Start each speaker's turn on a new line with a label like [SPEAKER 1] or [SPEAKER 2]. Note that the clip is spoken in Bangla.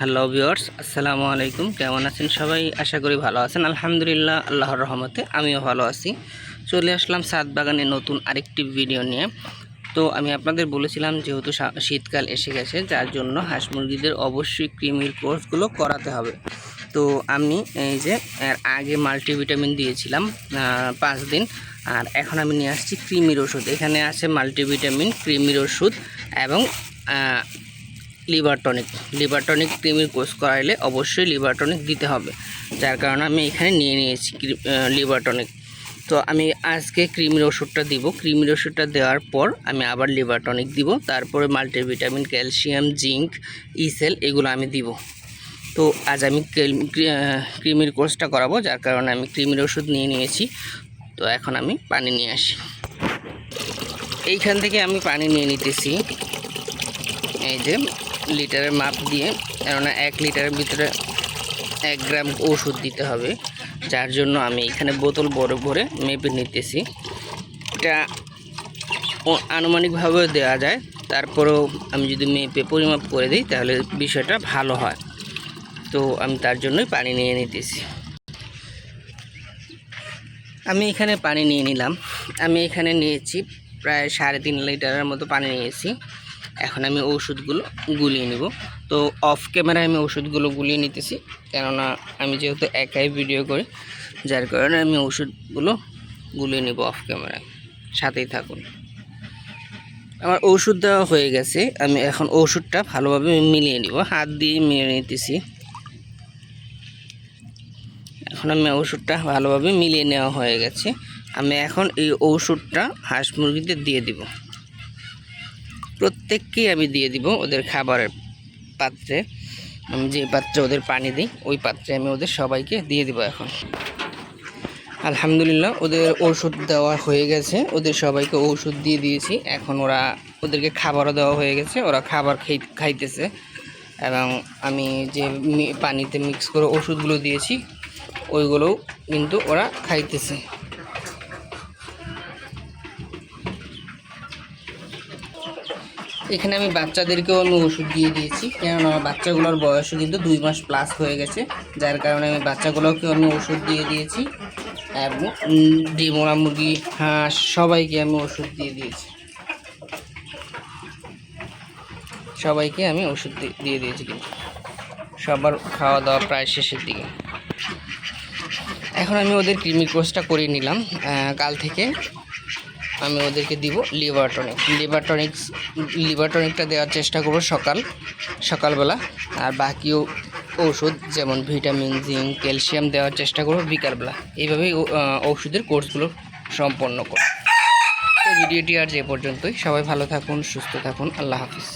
[SPEAKER 1] হ্যালো ভিওর্স আসসালামু আলাইকুম কেমন আছেন সবাই? আশা করি ভালো আছেন। আলহামদুলিল্লাহ, আল্লাহর রহমতে আমিও ভালো আছি। চলে আসলাম সাত বাগানে নতুন আরেকটি ভিডিও নিয়ে। তো আমি আপনাদের বলেছিলাম, যেহেতু শীতকাল এসে গেছে, যার জন্য হাঁস মুরগিদের অবশ্যই ক্রিমির কোর্সগুলো করাতে হবে। তো আমি এই যে আগে মাল্টিভিটামিন দিয়েছিলাম পাঁচ দিন। আর এখন আমি নিয়ে আসছি ক্রিমির ওষুধ। এখানে আছে মাল্টিভিটামিন ক্রিমির ওষুধ এবং লিভার টনিক। লিভার টনিক ক্রিমির কোর্স করাইলে অবশ্যই লিভার টনিক দিতে হবে। যার কারণে আমি এখানে নিয়ে নিয়েছি লিভার টনিক। তো আমি আজকে ক্রিমির ওষুধটা দিব। ক্রিমির ওষুধটা দেওয়ার পর আমি আবার লিভার টনিক দিব। তারপরে মাল্টিভিটামিন, ক্যালসিয়াম, জিঙ্ক, ইসেল এগুলো আমি দিব। তো আজ আমি ক্রিম- ক্রিমির কোর্সটা করাবো, যার কারণে আমি ক্রিমির ওষুধ নিয়ে নিয়েছি। তো এখন আমি পানি নিয়ে আসি। এইখান থেকে আমি পানি নিয়ে নিতেছি। এই যে লিটারের মাপ দিয়ে, কেননা এক লিটারের ভিতরে এক গ্রাম ওষুধ দিতে হবে। যার জন্য আমি এখানে বোতল বড় ভরে মেপে নিতেছি। এটা আনুমানিকভাবে দেওয়া যায়। তারপরেও আমি যদি মেপে পরিমাপ করে দিই, তাহলে বিষয়টা ভালো হয়। তো আমি তার জন্যই পানি নিয়ে নিতেছি। আমি এখানে পানি নিয়ে নিলাম। আমি এখানে নিয়েছি প্রায় সাড়ে তিন লিটারের মতো পানি নিয়েছি। এখন আমি ওষুধগুলো গুলিয়ে নিব। তো অফ ক্যামেরায় আমি ওষুধগুলো গুলিয়ে নিতেছি, কেননা আমি যেহেতু একাই ভিডিও করি, যার কারণে আমি ওষুধগুলো গুলিয়ে নিব অফ ক্যামেরায় সাথেই থাকুন। আমার ওষুধ দেওয়া হয়ে গেছে, আমি এখন ওষুধটা ভালোভাবে মিলিয়ে নিব। হাত দিয়ে মিলিয়ে নিতেছি। এখন আমি ওষুধটা ভালোভাবে মিলিয়ে নেওয়া হয়ে গেছে। আমি এখন এই ওষুধটা হাঁস মুরগিদের দিয়ে দিব। প্রত্যেককেই আমি দিয়ে দিব ওদের খাবারের পাত্রে। আমি যে পাত্রে ওদের পানি দিই, ওই পাত্রে আমি ওদের সবাইকে দিয়ে দিব এখন। আলহামদুলিল্লাহ, ওদের ওষুধ দেওয়া হয়ে গেছে। ওদের সবাইকে ওষুধ দিয়ে দিয়েছি। এখন ওরা ওদেরকে খাবারও দেওয়া হয়ে গেছে। ওরা খাবার খাই খাইতেছে। এবং আমি যে পানিতে মিক্স করে ওষুধগুলো দিয়েছি, ওইগুলোও কিন্তু ওরা খাইতেছে। এখানে আমি বাচ্চাদেরকেও আমি ওষুধ দিয়ে দিয়েছি। কেননা আমার বাচ্চাগুলোর বয়সও কিন্তু দুই মাস প্লাস হয়ে গেছে। যার কারণে আমি বাচ্চাগুলোকেও আমি ওষুধ দিয়ে দিয়েছি। এবং ডিমোরা মুরগি, হাঁস সবাইকে আমি ওষুধ দিয়ে দিয়েছি। সবাইকে আমি ওষুধ দিয়ে দিয়েছি কিন্তু। সবার খাওয়া দাওয়া প্রায় শেষের দিকে। এখন আমি ওদের ক্রিমি কোর্সটা করে নিলাম কাল থেকে। আমি ওদেরকে দিব liver tonic liver tonic liver টনিকটা দেওয়ার চেষ্টা করব সকাল, সকালবেলা। আর বাকিও ওষুধ যেমন ভিটামিন জিঙ্ক ক্যালসিয়াম দেওয়ার চেষ্টা করব বিকালবেলা। এইভাবেই ওষুধের কোর্সগুলো সম্পন্ন করব। ভিডিওটি আর যে পর্যন্তই। সবাই ভালো থাকুন, সুস্থ থাকুন। আল্লাহ হাফিজ।